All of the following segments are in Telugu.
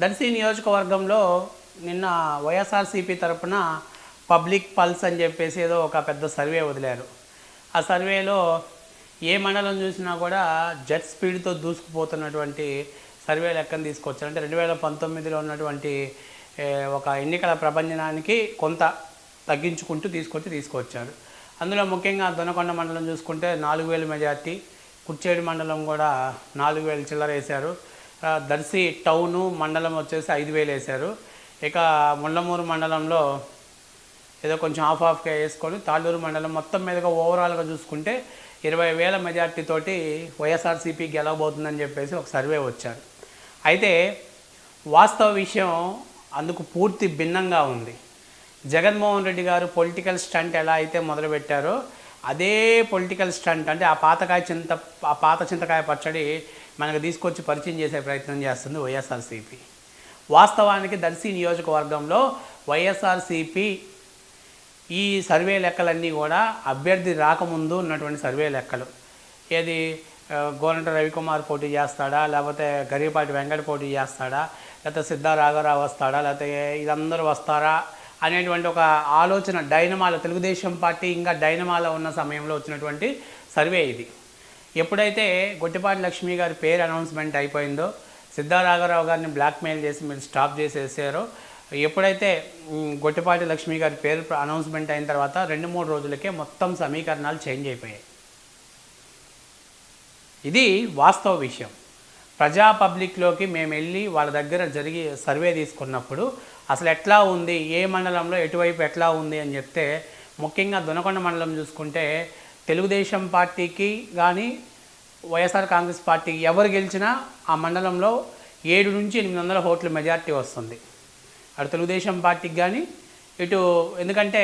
దర్శి నియోజకవర్గంలో నిన్న వైఎస్ఆర్సీపీ తరపున పబ్లిక్ పల్స్ అని చెప్పేసి ఏదో ఒక పెద్ద సర్వే వదిలారు. ఆ సర్వేలో ఏ మండలం చూసినా కూడా జెట్ స్పీడ్తో దూసుకుపోతున్నటువంటి సర్వే లెక్కను తీసుకొచ్చారు. అంటే రెండు వేల పంతొమ్మిదిలో ఉన్నటువంటి ఒక ఎన్నికల ప్రపంచనానికి కొంత తగ్గించుకుంటూ తీసుకొచ్చి తీసుకొచ్చారు. అందులో ముఖ్యంగా దొనకొండ మండలం చూసుకుంటే నాలుగు వేలు మెజార్టీ కుర్చేడు మండలం కూడా నాలుగు వేలు చిల్లర వేశారు. దర్శి టౌను మండలం వచ్చేసి ఐదు వేలు వేశారు. ఇక ముళ్ళమూరు మండలంలో ఏదో కొంచెం ఆఫ్ ఆఫ్గా వేసుకొని తాళ్ళూరు మండలం మొత్తం మీదుగా ఓవరాల్గా చూసుకుంటే ఇరవై వేల మెజార్టీతోటి వైఎస్ఆర్సీపీ గెలవబోతుందని చెప్పేసి ఒక సర్వే వచ్చారు. అయితే వాస్తవ విషయం అందుకు పూర్తి భిన్నంగా ఉంది. జగన్మోహన్ రెడ్డి గారు పొలిటికల్ స్టంట్ ఎలా అయితే మొదలుపెట్టారో అదే పొలిటికల్ స్టంట్ అంటే ఆ పాతకాయ చింత ఆ పాత చింతకాయ పచ్చడి మనకు తీసుకొచ్చి పరిచయం చేసే ప్రయత్నం చేస్తుంది వైఎస్ఆర్సీపీ. వాస్తవానికి దర్శి నియోజకవర్గంలో వైఎస్ఆర్సీపీ ఈ సర్వే లెక్కలన్నీ కూడా అభ్యర్థి రాకముందు ఉన్నటువంటి సర్వే లెక్కలు. ఏది గోనంట గోరంట రవికుమార్ పోటీ చేస్తాడా లేకపోతే గరిపాటి వెంకట పోటీ చేస్తాడా లేకపోతే సిద్ధా రాఘవరావు వస్తాడా లేకపోతే ఇదందరూ వస్తారా అనేటువంటి ఒక ఆలోచన డైనమాలో తెలుగుదేశం పార్టీ ఇంకా డైనమాలో ఉన్న సమయంలో వచ్చినటువంటి సర్వే ఇది. ఎప్పుడైతే గొట్టిపాటి లక్ష్మి గారి పేరు అనౌన్స్మెంట్ అయిపోయిందో సిద్ధారాఘరావు గారిని బ్లాక్మెయిల్ చేసి మీరు స్టాప్ చేసేసారో ఎప్పుడైతే గొట్టిపాటి లక్ష్మి గారి పేరు అనౌన్స్మెంట్ అయిన తర్వాత రెండు మూడు రోజులకే మొత్తం సమీకరణాలు చేంజ్ అయిపోయాయి. ఇది వాస్తవ విషయం. ప్రజా పబ్లిక్లోకి మేము వెళ్ళి వాళ్ళ దగ్గర జరిగి సర్వే తీసుకున్నప్పుడు అసలు ఎట్లా ఉంది ఏ మండలంలో ఎటువైపు ఎట్లా ఉంది అని చెప్తే ముఖ్యంగా దొనకొండ మండలం చూసుకుంటే తెలుగుదేశం పార్టీకి కానీ వైఎస్ఆర్ కాంగ్రెస్ పార్టీకి ఎవరు గెలిచినా ఆ మండలంలో ఏడు నుంచి ఎనిమిది వందల ఓట్ల మెజార్టీ వస్తుంది. అటు తెలుగుదేశం పార్టీకి కానీ ఇటు ఎందుకంటే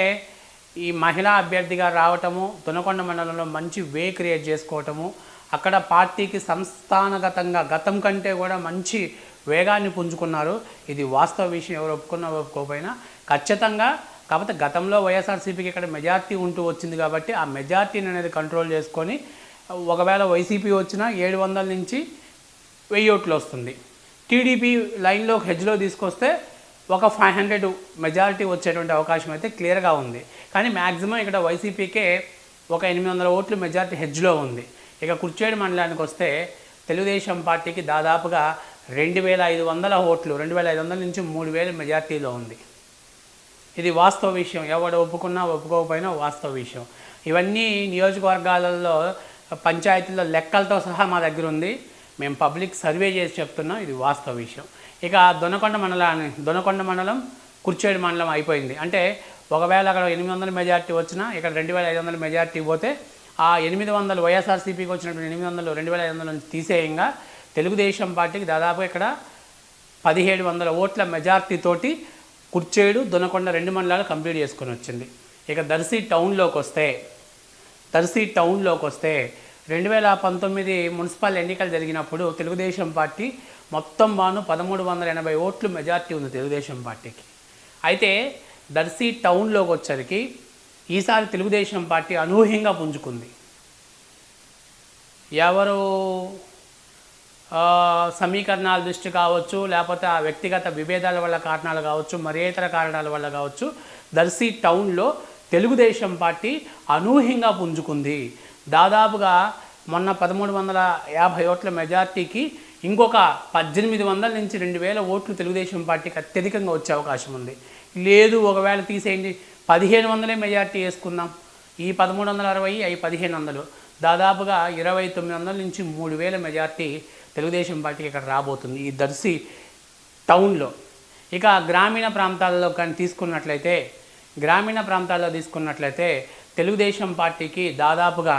ఈ మహిళా అభ్యర్థిగా రావటము తునకొండ మండలంలో మంచి వే క్రియేట్ చేసుకోవటము అక్కడ పార్టీకి సంస్థానగతంగా గతం కంటే కూడా మంచి వేగాన్ని పుంజుకున్నారు. ఇది వాస్తవ విషయం ఎవరు ఒప్పుకున్నా ఒప్పుకోకపోయినా ఖచ్చితంగా కాకపోతే గతంలో వైఎస్ఆర్సీపీకి ఇక్కడ మెజార్టీ ఉంటూ వచ్చింది కాబట్టి ఆ మెజార్టీని అనేది కంట్రోల్ చేసుకొని ఒకవేళ వైసీపీ వచ్చినా ఏడు వందల నుంచి వెయ్యి ఓట్లు వస్తుంది. టీడీపీ లైన్లో హెడ్జ్లో తీసుకొస్తే ఒక ఫైవ్ హండ్రెడ్ మెజారిటీ వచ్చేటువంటి అవకాశం అయితే క్లియర్గా ఉంది. కానీ మ్యాక్సిమం ఇక్కడ వైసీపీకే ఒక ఎనిమిది వందల ఓట్లు మెజారిటీ హెజ్లో ఉంది. ఇక కుర్చేడు మండలానికి వస్తే తెలుగుదేశం పార్టీకి దాదాపుగా రెండు వేల ఐదు వందల ఓట్లు రెండు వేల ఐదు వందల నుంచి మూడు వేల మెజార్టీలో ఉంది. ఇది వాస్తవ విషయం. ఎవడు ఒప్పుకున్నా ఒప్పుకోకపోయినా వాస్తవ విషయం. ఇవన్నీ నియోజకవర్గాలలో పంచాయతీల్లో లెక్కలతో సహా మా దగ్గర ఉంది. మేము పబ్లిక్ సర్వే చేసి చెప్తున్నాం ఇది వాస్తవ విషయం. ఇక దొనకొండ మండలాన్ని దొనకొండ మండలం కుర్చేడు మండలం అయిపోయింది. అంటే ఒకవేళ అక్కడ ఎనిమిది వందల మెజార్టీ వచ్చినా ఇక్కడ రెండు వేల ఐదు వందల మెజార్టీ పోతే ఆ ఎనిమిది వందలు వైఎస్ఆర్సీపీకి వచ్చినటువంటి ఎనిమిది వందలు రెండు వేల ఐదు వందల నుంచి తీసేయంగా తెలుగుదేశం పార్టీకి దాదాపు ఇక్కడ పదిహేడు వందల ఓట్ల మెజార్టీ తోటి కుర్చేడు దొనకొండ రెండు మండలాలు కంప్లీట్ చేసుకొని వచ్చింది. ఇక దర్శి టౌన్లోకి వస్తే దర్శి టౌన్లోకి వస్తే రెండు వేల పంతొమ్మిది మున్సిపల్ ఎన్నికలు జరిగినప్పుడు తెలుగుదేశం పార్టీ మొత్తం బాను పదమూడు వందల ఎనభై ఓట్లు మెజార్టీ ఉంది తెలుగుదేశం పార్టీకి. అయితే దర్శి టౌన్లోకి వచ్చరికి ఈసారి తెలుగుదేశం పార్టీ అనూహ్యంగా పుంజుకుంది. ఎవరు సమీకరణాల దృష్టి కావచ్చు లేకపోతే ఆ వ్యక్తిగత విభేదాల వల్ల కారణాలు కావచ్చు మరేతర కారణాల వల్ల కావచ్చు దర్శి టౌన్లో తెలుగుదేశం పార్టీ అనూహ్యంగా పుంజుకుంది. దాదాపుగా మొన్న పదమూడు వందల యాభై ఓట్ల మెజార్టీకి ఇంకొక పద్దెనిమిది వందల నుంచి రెండు వేల ఓట్లు తెలుగుదేశం పార్టీకి అత్యధికంగా వచ్చే అవకాశం ఉంది. లేదు ఒకవేళ తీసేయండి పదిహేను వందలే మెజార్టీ వేసుకుందాం. ఈ పదమూడు వందల అరవై అవి పదిహేను వందలు. దాదాపుగా ఇరవై తొమ్మిది వందల నుంచి మూడు వేల మెజార్టీ తెలుగుదేశం పార్టీకి ఇక్కడ రాబోతుంది. ఈ దర్శి టౌన్లో. ఇక గ్రామీణ ప్రాంతాల్లో కానీ తీసుకున్నట్లయితే గ్రామీణ ప్రాంతాల్లో తీసుకున్నట్లయితే తెలుగుదేశం పార్టీకి దాదాపుగా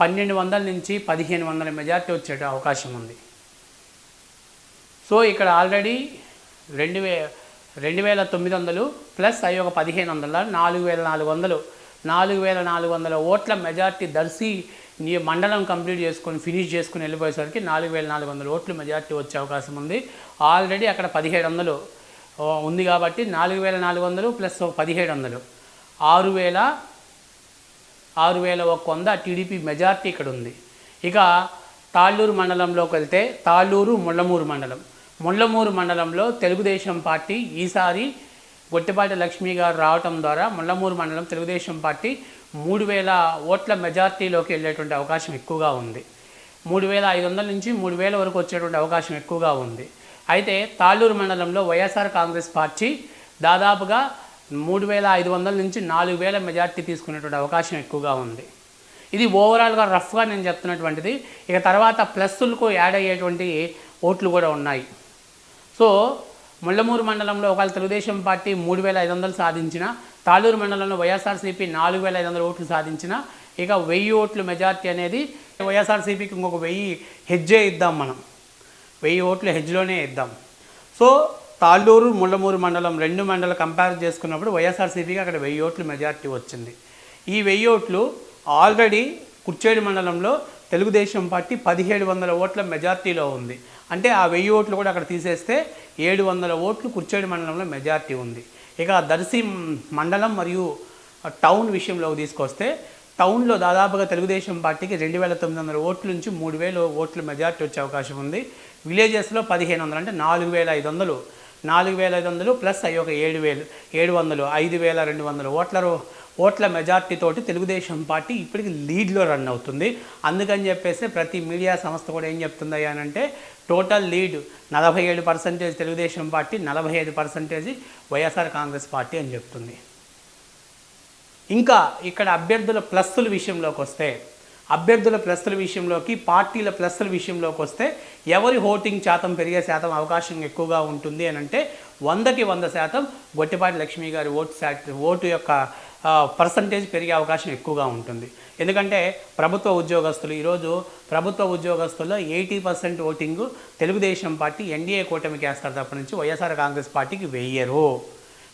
పన్నెండు వందల నుంచి పదిహేను వందల మెజార్టీ వచ్చే అవకాశం ఉంది. సో ఇక్కడ ఆల్రెడీ రెండు వే రెండు వేల తొమ్మిది వందలు ప్లస్ అవి ఒక పదిహేను వందల నాలుగు వేల నాలుగు వందలు నాలుగు వేల నాలుగు వందల ఓట్ల మెజార్టీ దర్శి నీ మండలం కంప్లీట్ చేసుకొని ఫినిష్ చేసుకుని వెళ్ళిపోయేసరికి నాలుగు వేల నాలుగు వందల ఓట్లు మెజార్టీ వచ్చే అవకాశం ఉంది. ఆల్రెడీ అక్కడ పదిహేడు వందలు ఉంది కాబట్టి నాలుగు వేల నాలుగు వందలు ప్లస్ పదిహేడు వందలు. ఆరు వేల ఆరు వేల ఒక వంద టీడీపీ మెజార్టీ ఇక్కడ ఉంది. ఇక తాళ్ళూరు మండలంలోకి వెళ్తే తాళ్ళూరు ముళ్ళమూరు మండలం. ముళ్ళమూరు మండలంలో తెలుగుదేశం పార్టీ ఈసారి గొట్టిపాటి లక్ష్మి గారు రావటం ద్వారా ముళ్ళమూరు మండలం తెలుగుదేశం పార్టీ మూడు వేల ఓట్ల మెజార్టీలోకి వెళ్ళేటువంటి అవకాశం ఎక్కువగా ఉంది. మూడు వేల ఐదు వందల నుంచి మూడు వేల వరకు వచ్చేటువంటి అవకాశం ఎక్కువగా ఉంది. అయితే తాళ్ళూరు మండలంలో వైఎస్ఆర్ కాంగ్రెస్ పార్టీ దాదాపుగా మూడు వేల ఐదు వందల నుంచి నాలుగు వేల మెజార్టీ తీసుకునేటువంటి అవకాశం ఎక్కువగా ఉంది. ఇది ఓవరాల్గా రఫ్గా నేను చెప్తున్నటువంటిది. ఇక తర్వాత ప్లస్లకు యాడ్ అయ్యేటువంటి ఓట్లు కూడా ఉన్నాయి. సో ముళ్ళమూరు మండలంలో ఒకవేళ తెలుగుదేశం పార్టీ మూడు వేల ఐదు వందలు సాధించిన తాళూరు మండలంలో వైఎస్ఆర్సీపీ నాలుగు వేల ఐదు వందల ఓట్లు సాధించిన ఇక వెయ్యి ఓట్లు మెజార్టీ అనేది వైఎస్ఆర్సీపీకి ఇంకొక వెయ్యి హెజ్జే ఇద్దాం మనం. వెయ్యి ఓట్లు హెజ్లోనే ఇద్దాం. సో తాళ్ళూరు ముళ్ళమూరు మండలం రెండు మండలం కంపేర్ చేసుకున్నప్పుడు వైఎస్ఆర్సీపీకి అక్కడ వెయ్యి ఓట్లు మెజార్టీ వచ్చింది. ఈ వెయ్యి ఓట్లు ఆల్రెడీ కుర్చేడు మండలంలో తెలుగుదేశం పార్టీ పదిహేడు వందల ఓట్ల మెజార్టీలో ఉంది. అంటే ఆ వెయ్యి ఓట్లు కూడా అక్కడ తీసేస్తే ఏడు వందల ఓట్లు కుర్చేడు మండలంలో మెజార్టీ ఉంది. ఇక దర్శి మండలం మరియు టౌన్ విషయంలోకి తీసుకొస్తే టౌన్లో దాదాపుగా తెలుగుదేశం పార్టీకి రెండు వేల తొమ్మిది వందల ఓట్ల నుంచి మూడు వేల ఓట్లు మెజార్టీ వచ్చే అవకాశం ఉంది. విలేజెస్లో పదిహేను వందలు అంటే నాలుగు వేల ఐదు వందలు. నాలుగు వేల ఐదు వందలు ప్లస్ అవి ఒక ఏడు వేలు ఏడు వందలు ఐదు వేల రెండు వందలు ఓట్ల ఓట్ల మెజార్టీతోటి తెలుగుదేశం పార్టీ ఇప్పటికి లీడ్లో రన్ అవుతుంది. అందుకని చెప్పేసి ప్రతి మీడియా సంస్థ కూడా ఏం చెప్తుంది అంటే టోటల్ లీడ్ నలభై ఏడు పర్సెంటేజ్ తెలుగుదేశం పార్టీ నలభై ఐదు పర్సెంటేజ్ వైఎస్ఆర్ కాంగ్రెస్ పార్టీ అని చెప్తుంది. ఇంకా ఇక్కడ అభ్యర్థుల ప్లస్ల విషయంలోకి వస్తే అభ్యర్థుల ప్లస్ల విషయంలోకి పార్టీల ప్లస్ల విషయంలోకి వస్తే ఎవరి ఓటింగ్ శాతం పెరిగే శాతం అవకాశం ఎక్కువగా ఉంటుంది అని అంటే వందకి వంద శాతం గొట్టిపాటి లక్ష్మి గారి ఓటు శాట్ ఓటు యొక్క పర్సంటేజ్ పెరిగే అవకాశం ఎక్కువగా ఉంటుంది. ఎందుకంటే ప్రభుత్వ ఉద్యోగస్తులు ఈరోజు ప్రభుత్వ ఉద్యోగస్తుల్లో eighty percent voting Telugu Desam party NDA కూటమికి వేస్తారు తప్ప నుంచి వైఎస్ఆర్ కాంగ్రెస్ పార్టీకి వెయ్యరు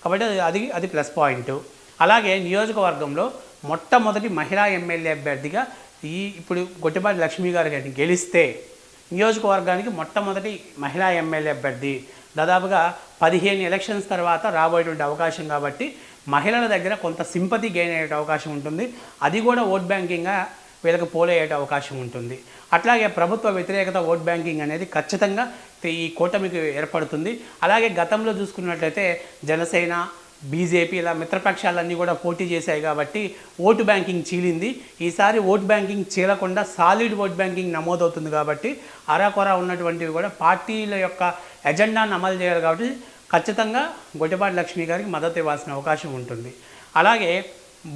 కాబట్టి అది- అది అది ప్లస్ పాయింట్. అలాగే నియోజకవర్గంలో మొట్టమొదటి మహిళా ఎమ్మెల్యే అభ్యర్థిగా ఈ ఇప్పుడు గొట్టిపాటి లక్ష్మి గారు గారిని గెలిస్తే నియోజకవర్గానికి మొట్టమొదటి మహిళా ఎమ్మెల్యే అభ్యర్థి. దాదాపుగా పదిహేను ఎలక్షన్స్ తర్వాత రాబోయేటువంటి అవకాశం కాబట్టి మహిళల దగ్గర కొంత సింపతి గెయిన్ అయ్యే అవకాశం ఉంటుంది. అది కూడా ఓట్ బ్యాంకింగ్గా వీళ్ళకి పోలయ్యే అవకాశం ఉంటుంది. అట్లాగే ప్రభుత్వ వ్యతిరేకత ఓట్ బ్యాంకింగ్ అనేది ఖచ్చితంగా ఈ కూటమికి ఏర్పడుతుంది. అలాగే గతంలో చూసుకున్నట్లయితే జనసేన బీజేపీ ఇలా మిత్రపక్షాలన్నీ కూడా పోటీ చేశాయి కాబట్టి ఓటు బ్యాంకింగ్ చీలింది. ఈసారి ఓట్ బ్యాంకింగ్ చీలకుండా సాలిడ్ ఓట్ బ్యాంకింగ్ నమోదవుతుంది కాబట్టి అరాకొరా ఉన్నటువంటివి కూడా పార్టీల యొక్క ఎజెండాను అమలు చేయాలి కాబట్టి ఖచ్చితంగా గొడ్డపాటి లక్ష్మి గారికి మద్దతు ఇవ్వాల్సిన అవకాశం ఉంటుంది. అలాగే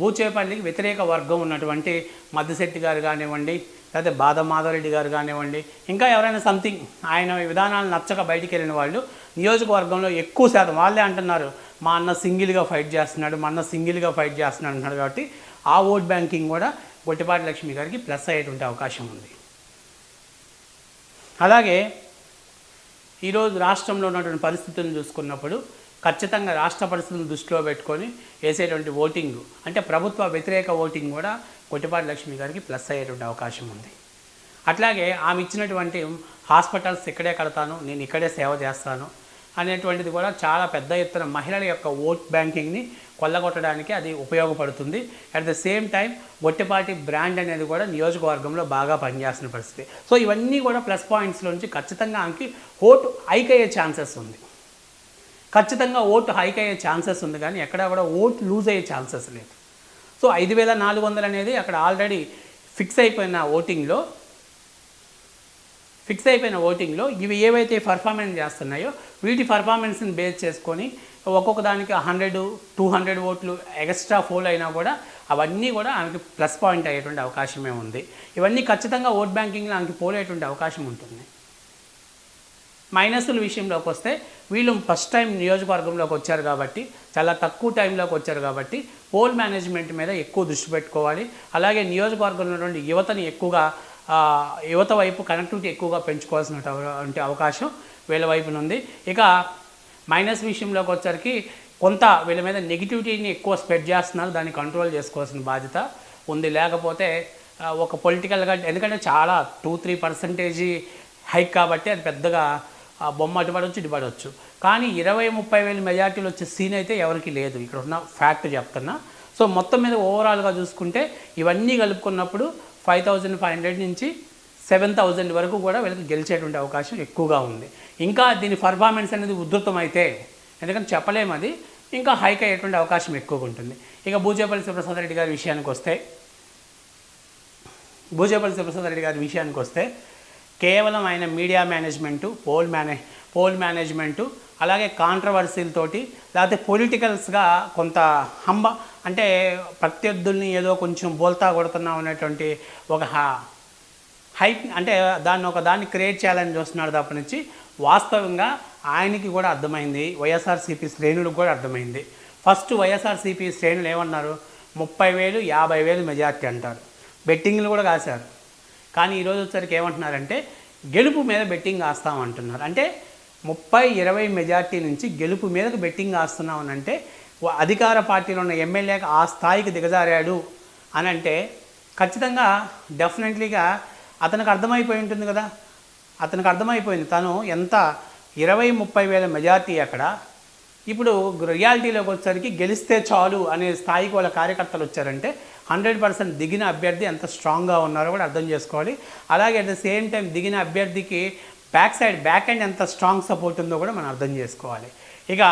బూచేపల్లికి వ్యతిరేక వర్గం ఉన్నటువంటి మద్దిశెట్టి గారు కానివ్వండి లేకపోతే బాద మాధవరెడ్డి గారు కానివ్వండి ఇంకా ఎవరైనా సంథింగ్ ఆయన విధానాలు నచ్చక బయటికి వెళ్ళిన వాళ్ళు నియోజకవర్గంలో ఎక్కువ శాతం వాళ్ళే అంటున్నారు. మా అన్న సింగిల్గా ఫైట్ చేస్తున్నాడు మా అన్న సింగిల్గా ఫైట్ చేస్తున్నాడు అంటున్నాడు కాబట్టి ఆ ఓట్ బ్యాంకింగ్ కూడా గొట్టిపాటి లక్ష్మి గారికి ప్లస్ అయ్యేటువంటి అవకాశం ఉంది. అలాగే ఈరోజు రాష్ట్రంలో ఉన్నటువంటి పరిస్థితులను చూసుకున్నప్పుడు ఖచ్చితంగా రాష్ట్ర పరిస్థితులను దృష్టిలో పెట్టుకొని వేసేటువంటి ఓటింగ్ అంటే ప్రభుత్వ వ్యతిరేక ఓటింగ్ కూడా కొట్టిపాటి లక్ష్మి గారికి ప్లస్ అయ్యేటువంటి అవకాశం ఉంది. అట్లాగే ఆమె ఇచ్చినటువంటి హాస్పిటల్స్ ఇక్కడే కడతాను నేను ఇక్కడే సేవ చేస్తాను అనేటువంటిది కూడా చాలా పెద్ద ఎత్తున మహిళల యొక్క ఓట్ బ్యాంకింగ్ని కొల్లగొట్టడానికి అది ఉపయోగపడుతుంది. At the same time Gottipati brand అనేది కూడా నియోజకవర్గంలో బాగా పనిచేస్తున్న పరిస్థితి. సో ఇవన్నీ కూడా ప్లస్ పాయింట్స్లోంచి ఖచ్చితంగా ఆమెకి ఓటు హైక్ అయ్యే ఛాన్సెస్ ఉంది. ఖచ్చితంగా ఓటు హైక్ అయ్యే ఛాన్సెస్ ఉంది కానీ ఎక్కడ కూడా ఓటు లూజ్ అయ్యే ఛాన్సెస్ లేదు. సో ఐదు వేల నాలుగు వందలు అనేది అక్కడ ఆల్రెడీ ఫిక్స్ అయిపోయిన ఓటింగ్లో ఫిక్స్ అయిపోయిన ఓటింగ్లో ఇవి ఏవైతే పర్ఫార్మెన్స్ చేస్తున్నాయో వీటి పర్ఫార్మెన్స్ని బేస్ చేసుకొని ఒక్కొక్క దానికి హండ్రెడ్ టూ హండ్రెడ్ ఓట్లు ఎక్స్ట్రా ఫోల్ అయినా కూడా అవన్నీ కూడా ఆమెకి ప్లస్ పాయింట్ అయ్యేటువంటి అవకాశమే ఉంది. ఇవన్నీ ఖచ్చితంగా ఓట్ బ్యాంకింగ్లో ఆమెకి పోలేటువంటి అవకాశం ఉంటుంది. మైనస్ల విషయంలోకి వస్తే వీళ్ళు ఫస్ట్ టైం నియోజకవర్గంలోకి వచ్చారు కాబట్టి చాలా తక్కువ టైంలోకి వచ్చారు కాబట్టి పోల్ మేనేజ్మెంట్ మీద ఎక్కువ దృష్టి పెట్టుకోవాలి. అలాగే నియోజకవర్గంలో ఉన్నటువంటి యువతని ఎక్కువగా యువత వైపు కనెక్టివిటీ ఎక్కువగా పెంచుకోవాల్సినటువంటి అవకాశం వీళ్ళ వైపున ఉంది. ఇక మైనస్ విషయంలోకి వచ్చరికి కొంత వీళ్ళ మీద నెగిటివిటీని ఎక్కువ స్ప్రెడ్ చేస్తున్నారు. దాన్ని కంట్రోల్ చేసుకోవాల్సిన బాధ్యత ఉంది. లేకపోతే ఒక పొలిటికల్గా ఎందుకంటే చాలా టూ త్రీ పర్సంటేజీ హైక్ కాబట్టి అది పెద్దగా ఆ బొమ్మ అటుపడవచ్చు ఇటుపడవచ్చు కానీ ఇరవై ముప్పై వేల మెజార్టీలు వచ్చే సీన్ అయితే ఎవరికి లేదు. ఇక్కడ ఉన్న ఫ్యాక్ట్ చెప్తున్నా. సో మొత్తం మీద ఓవరాల్గా చూసుకుంటే ఇవన్నీ కలుపుకున్నప్పుడు ఫైవ్ థౌజండ్ ఫైవ్ హండ్రెడ్ నుంచి సెవెన్ థౌజండ్ వరకు కూడా వీళ్ళకి గెలిచేటువంటి అవకాశం ఎక్కువగా ఉంది. ఇంకా దీని పర్ఫార్మెన్స్ అనేది ఉధృతమైతే ఎందుకంటే చెప్పలేము అది ఇంకా హైక్ అయ్యేటువంటి అవకాశం ఎక్కువగా ఉంటుంది. ఇక భూజేపల్లి సుప్రసాద్ రెడ్డి గారి విషయానికి వస్తే భూజేపల్లి సుప్రసాద్ రెడ్డి గారి విషయానికి వస్తే కేవలం ఆయన మీడియా మేనేజ్మెంటు పోల్ మేనే పోల్ మేనేజ్మెంటు అలాగే కాంట్రవర్సీలతోటి లేకపోతే పొలిటికల్స్గా కొంత హంబ అంటే ప్రత్యర్థుల్ని ఏదో కొంచెం బోల్తా కొడుతున్నాం అనేటువంటి ఒక హైక్ అంటే దాన్ని ఒక దాన్ని క్రియేట్ చేయాలని చూస్తున్నాడు తప్ప నుంచి వాస్తవంగా ఆయనకి కూడా అర్థమైంది. వైఎస్ఆర్సీపీ శ్రేణులకు కూడా అర్థమైంది. ఫస్ట్ వైఎస్ఆర్సీపీ శ్రేణులు ఏమన్నారు? ముప్పై వేలు యాభై వేలు మెజార్టీ అంటారు. బెట్టింగ్లు కూడా కాశారు. కానీ ఈరోజు వచ్చరికి ఏమంటున్నారంటే గెలుపు మీద బెట్టింగ్ కాస్తామంటున్నారు అంటే ముప్పై ఇరవై మెజార్టీ నుంచి గెలుపు మీదకు బెట్టింగ్ కాస్తున్నాం అని అంటే అధికార పార్టీలో ఉన్న ఎమ్మెల్యేకి ఆ స్థాయికి దిగజారాడు అని అంటే ఖచ్చితంగా డెఫినెట్లీగా అతనికి అర్థమైపోయి ఉంటుంది కదా. అతనికి అర్థమైపోయింది. తను ఎంత? ఇరవై ముప్పై వేల మెజార్టీ అక్కడ. ఇప్పుడు రియాలిటీలోకి వచ్చేసరికి గెలిస్తే చాలు అనే స్థాయికి వాళ్ళ కార్యకర్తలు వచ్చారంటే హండ్రెడ్ పర్సెంట్ దిగిన అభ్యర్థి ఎంత స్ట్రాంగ్గా ఉన్నారో కూడా అర్థం చేసుకోవాలి. అలాగే అట్ ద సేమ్ టైం దిగిన అభ్యర్థికి బ్యాక్ సైడ్ బ్యాక్ ఎండ్ ఎంత స్ట్రాంగ్ సపోర్ట్ ఉందో కూడా మనం అర్థం చేసుకోవాలి. ఇక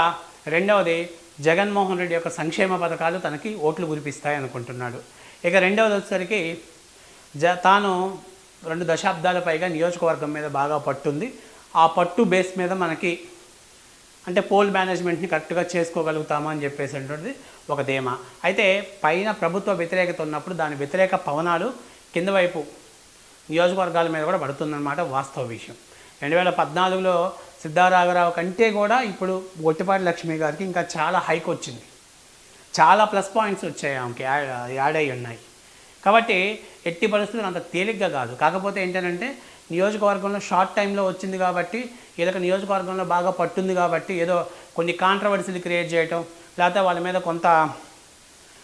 రెండవది జగన్మోహన్ రెడ్డి యొక్క సంక్షేమ పథకాలు తనకి ఓట్లు కురిపిస్తాయి అనుకుంటున్నాడు. ఇక రెండవది వచ్చేసరికి జ తాను రెండు దశాబ్దాల పైగా నియోజకవర్గం మీద బాగా పట్టుంది. ఆ పట్టు బేస్ మీద మనకి అంటే పోల్ మేనేజ్మెంట్ని కరెక్ట్గా చేసుకోగలుగుతామా అని చెప్పేసి ఒక ధీమా. అయితే పైన ప్రభుత్వ వ్యతిరేకత ఉన్నప్పుడు దాని వ్యతిరేక పవనాలు కింద వైపు నియోజకవర్గాల మీద కూడా పడుతుందన్నమాట వాస్తవ విషయం. రెండు వేల పద్నాలుగులో సిద్ధారాఘరావు కంటే కూడా ఇప్పుడు గొట్టిపాటి లక్ష్మి గారికి ఇంకా చాలా హైక్ వచ్చింది. చాలా ప్లస్ పాయింట్స్ వచ్చాయి ఆమెకి యాడ్ యాడ్ అయి ఉన్నాయి. కాబట్టి ఎట్టి పరిస్థితులు అంత తేలిగ్గా కాదు. కాకపోతే ఏంటంటే నియోజకవర్గంలో షార్ట్ టైంలో వచ్చింది కాబట్టి వీళ్ళకి నియోజకవర్గంలో బాగా పట్టుంది కాబట్టి ఏదో కొన్ని కాంట్రవర్సీలు క్రియేట్ చేయటం లేకపోతే వాళ్ళ మీద కొంత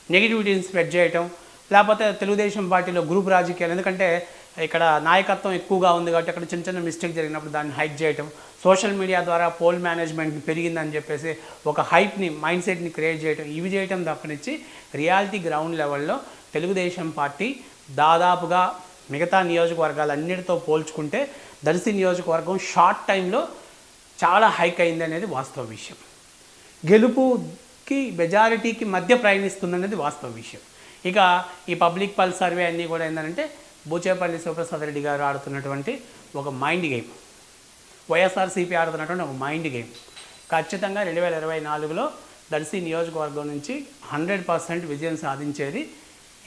నెగిటివిటీని స్ప్రెడ్ చేయటం లేకపోతే తెలుగుదేశం పార్టీలో గ్రూప్ రాజకీయాలు. ఎందుకంటే ఇక్కడ నాయకత్వం ఎక్కువగా ఉంది కాబట్టి అక్కడ చిన్న చిన్న మిస్టేక్ జరిగినప్పుడు దాన్ని హైక్ చేయటం సోషల్ మీడియా ద్వారా పోల్ మేనేజ్మెంట్ పెరిగిందని చెప్పేసి ఒక హైప్ని మైండ్ సెట్ని క్రియేట్ చేయటం ఇవి చేయటం తప్పనిచ్చి రియాలిటీ గ్రౌండ్ లెవెల్లో తెలుగుదేశం పార్టీ దాదాపుగా మిగతా నియోజకవర్గాలన్నిటితో పోల్చుకుంటే దర్శి నియోజకవర్గం షార్ట్ టైంలో చాలా హైక్ అయింది అనేది వాస్తవ విషయం. గెలుపుకి మెజారిటీకి మధ్య ప్రయాణిస్తుందనేది వాస్తవ విషయం. ఇక ఈ పబ్లిక్ పల్స్ సర్వే అన్నీ కూడా ఏంటంటే బూచేపల్లి శివప్రసాద్ రెడ్డి గారు ఆడుతున్నటువంటి ఒక మైండ్ గేమ్. వైఎస్ఆర్సీపీ ఆడుతున్నటువంటి ఒక మైండ్ గేమ్. ఖచ్చితంగా రెండు వేల ఇరవై నాలుగులో దర్శి నియోజకవర్గం నుంచి హండ్రెడ్ పర్సెంట్ విజయం సాధించేది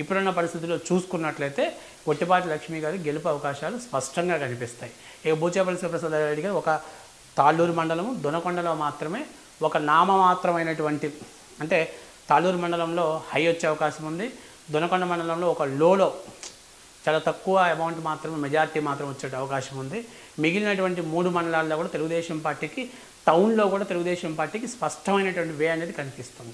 ఇప్పుడున్న పరిస్థితుల్లో చూసుకున్నట్లయితే కొట్టిపాటి లక్ష్మి గారి గెలుపు అవకాశాలు స్పష్టంగా కనిపిస్తాయి. ఇక బూచేపల్లి శివప్రసాద్ రెడ్డి గారు ఒక తాళ్ళూరు మండలము దొనకొండలో మాత్రమే ఒక నామమాత్రమైనటువంటి అంటే తాళ్ళూరు మండలంలో హై వచ్చే అవకాశం ఉంది. దొనకొండ మండలంలో ఒక లోలో చాలా తక్కువ అమౌంట్ మాత్రమే మెజారిటీ మాత్రం వచ్చే అవకాశం ఉంది. మిగిలినటువంటి మూడు మండలాల్లో కూడా తెలుగుదేశం పార్టీకి టౌన్లో కూడా తెలుగుదేశం పార్టీకి స్పష్టమైనటువంటి వే అనేది కనిపిస్తుంది.